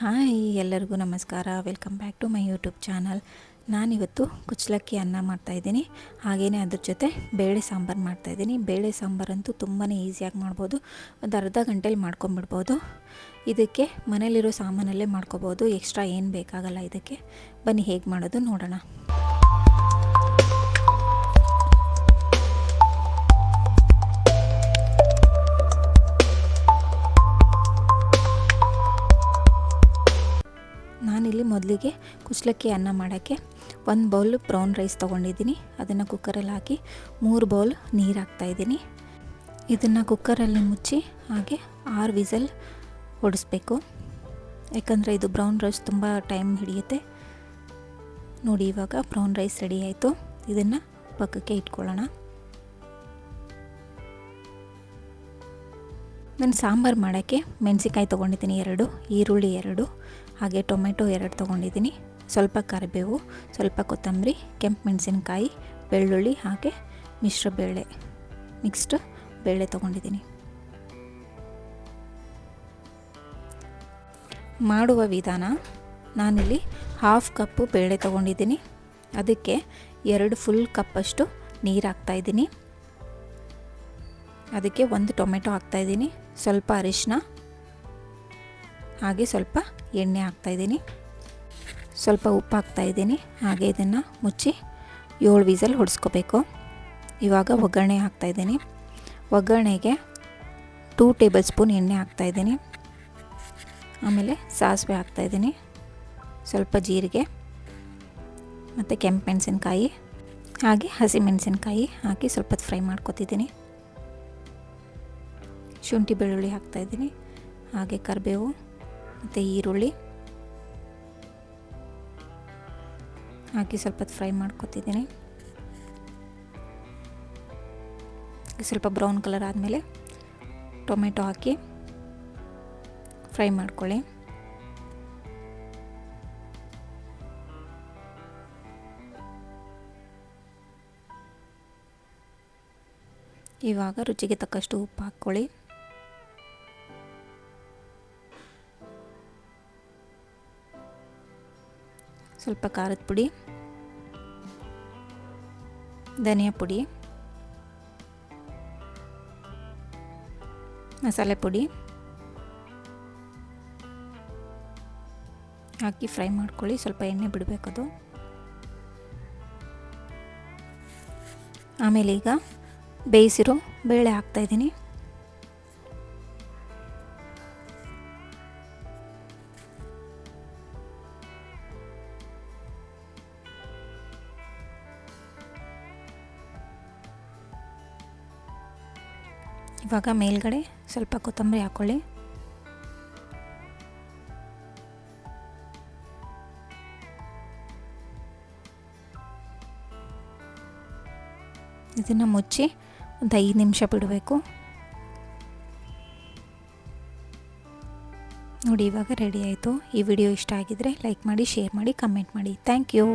Hi ಎಲ್ಲರಿಗೂ ನಮಸ್ಕಾರ. Welcome back to my YouTube channel ನಾನಿವತ್ತು ಕುಚ್ಚಲಕ್ಕಿ ಅನ್ನ ಮಾಡ್ತಾಯಿದ್ದೀನಿ ಹಾಗೆಯೇ ಅದ್ರ ಜೊತೆ ಬೇಳೆ ಸಾಂಬಾರು ಮಾಡ್ತಾಯಿದ್ದೀನಿ ಬೇಳೆ ಸಾಂಬಾರಂತೂ ತುಂಬಾ ಈಸಿಯಾಗಿ ಮಾಡ್ಬೋದು. ಒಂದು ಅರ್ಧ ಗಂಟೆಲಿ ಮಾಡ್ಕೊಂಬಿಡ್ಬೋದು. ಇದಕ್ಕೆ ಮನೇಲಿರೋ ಸಾಮಾನಲ್ಲೇ ಮಾಡ್ಕೋಬೋದು. ಎಕ್ಸ್ಟ್ರಾ ಏನು ಬೇಕಾಗಲ್ಲ ಇದಕ್ಕೆ. ಬನ್ನಿ ಹೇಗೆ ಮಾಡೋದು ನೋಡೋಣ. ಮೊದಲಿಗೆ ಕುಚ್ಚಲಕ್ಕಿ ಅನ್ನ ಮಾಡೋಕ್ಕೆ ಒಂದು ಬೌಲ್ ಬ್ರೌನ್ ರೈಸ್ ತೊಗೊಂಡಿದ್ದೀನಿ. ಅದನ್ನು ಕುಕ್ಕರಲ್ಲಿ ಹಾಕಿ ಮೂರು ಬೌಲ್ ನೀರು ಹಾಕ್ತಾಯಿದ್ದೀನಿ ಇದನ್ನು ಕುಕ್ಕರಲ್ಲಿ ಮುಚ್ಚಿ ಹಾಗೆ ಆರು ವಿಸಲ್ ಹೊಡಿಸ್ಬೇಕು ಯಾಕಂದರೆ ಇದು ಬ್ರೌನ್ ರೈಸ್ ತುಂಬ ಟೈಮ್ ಹಿಡಿಯುತ್ತೆ. ನೋಡಿ, ಇವಾಗ ಬ್ರೌನ್ ರೈಸ್ ರೆಡಿ ಆಯಿತು. ಇದನ್ನು ಪಕ್ಕಕ್ಕೆ ಇಟ್ಕೊಳ್ಳೋಣ. ನಾನು ಸಾಂಬಾರು ಮಾಡೋಕ್ಕೆ ಮೆಣಸಿಕಾಯಿ ತೊಗೊಂಡಿದ್ದೀನಿ ಎರಡು, ಈರುಳ್ಳಿ ಎರಡು. ಹಾಗೆ ಟೊಮೆಟೊ ಎರಡು ತೊಗೊಂಡಿದ್ದೀನಿ. ಸ್ವಲ್ಪ ಕರಿಬೇವು, ಸ್ವಲ್ಪ ಕೊತ್ತಂಬರಿ, ಕೆಂಪು ಮೆಣಸಿನಕಾಯಿ, ಬೆಳ್ಳುಳ್ಳಿ ಹಾಗೆ ಮಿಶ್ರ ಬೇಳೆ ಮಿಕ್ಸ್ಡ್ ಬೇಳೆ ತೊಗೊಂಡಿದ್ದೀನಿ. ಮಾಡುವ ವಿಧಾನ, ನಾನಿಲ್ಲಿ ಹಾಫ್ ಕಪ್ಪು ಬೇಳೆ ತೊಗೊಂಡಿದ್ದೀನಿ. ಅದಕ್ಕೆ ಎರಡು ಫುಲ್ ಕಪ್ಪಷ್ಟು ನೀರು ಹಾಕ್ತಾಯಿದ್ದೀನಿ ಅದಕ್ಕೆ ಒಂದು ಟೊಮೆಟೊ ಹಾಕ್ತಾಯಿದ್ದೀನಿ ಸ್ವಲ್ಪ ಅರಿಶಿನ ಹಾಗೆ ಸ್ವಲ್ಪ ಎಣ್ಣೆ ಹಾಕ್ತಾಯಿದ್ದೀನಿ ಸ್ವಲ್ಪ ಉಪ್ಪು ಹಾಕ್ತಾಯಿದ್ದೀನಿ ಹಾಗೆ ಇದನ್ನು ಮುಚ್ಚಿ ಏಳು ವೀಸಲ್ ಹೊಡೆಸ್ಕೋಬೇಕು. ಇವಾಗ ಒಗ್ಗರಣೆ ಹಾಕ್ತಾಯಿದ್ದೀನಿ ಒಗ್ಗರಣೆಗೆ ಟೂ ಟೇಬಲ್ ಸ್ಪೂನ್ ಎಣ್ಣೆ ಹಾಕ್ತಾಯಿದ್ದೀನಿ ಆಮೇಲೆ ಸಾಸಿವೆ ಹಾಕ್ತಾಯಿದ್ದೀನಿ ಸ್ವಲ್ಪ ಜೀರಿಗೆ ಮತ್ತು ಕೆಂಪು ಮೆಣಸಿನ್ಕಾಯಿ ಹಾಗೆ ಹಸಿ ಮೆಣಸಿನ್ಕಾಯಿ ಹಾಕಿ ಸ್ವಲ್ಪ ಫ್ರೈ ಮಾಡ್ಕೊತಿದ್ದೀನಿ. ಶುಂಠಿ ಬೆಳ್ಳುಳ್ಳಿ ಹಾಕ್ತಾಯಿದ್ದೀನಿ ಹಾಗೆ ಕರಿಬೇವು ಮತ್ತು ಈರುಳ್ಳಿ ಹಾಕಿ ಸ್ವಲ್ಪ ಫ್ರೈ ಮಾಡ್ಕೊತಿದ್ದೀನಿ. ಸ್ವಲ್ಪ ಬ್ರೌನ್ ಕಲರ್ ಆದಮೇಲೆ ಟೊಮೆಟೊ ಹಾಕಿ ಫ್ರೈ ಮಾಡ್ಕೊಳ್ಳಿ. ಇವಾಗ ರುಚಿಗೆ ತಕ್ಕಷ್ಟು ಉಪ್ಪು ಹಾಕ್ಕೊಳ್ಳಿ. ಸ್ವಲ್ಪ ಖಾರದ ಪುಡಿ, ಧನಿಯಾ ಪುಡಿ, ಮಸಾಲೆ ಪುಡಿ ಹಾಕಿ ಫ್ರೈ ಮಾಡ್ಕೊಳ್ಳಿ. ಸ್ವಲ್ಪ ಎಣ್ಣೆ ಬಿಡಬೇಕದು ಆಮೇಲೆ ಈಗ ಬೇಯಿಸಿರೋ ಬೇಳೆ ಹಾಕ್ತಾಯಿದ್ದೀನಿ ಇವಾಗ ಮೇಲ್ಗಡೆ ಸ್ವಲ್ಪ ಕೊತ್ತಂಬರಿ ಹಾಕ್ಕೊಳ್ಳಿ ಇದನ್ನು ಮುಚ್ಚಿ ಒಂದು ಐದು ನಿಮಿಷ ಬಿಡಬೇಕು. ನೋಡಿ ಇವಾಗ ರೆಡಿ ಆಯಿತು. ಈ ವಿಡಿಯೋ ಇಷ್ಟ ಆಗಿದರೆ ಲೈಕ್ ಮಾಡಿ ಶೇರ್ ಮಾಡಿ ಕಮೆಂಟ್ ಮಾಡಿ. Thank you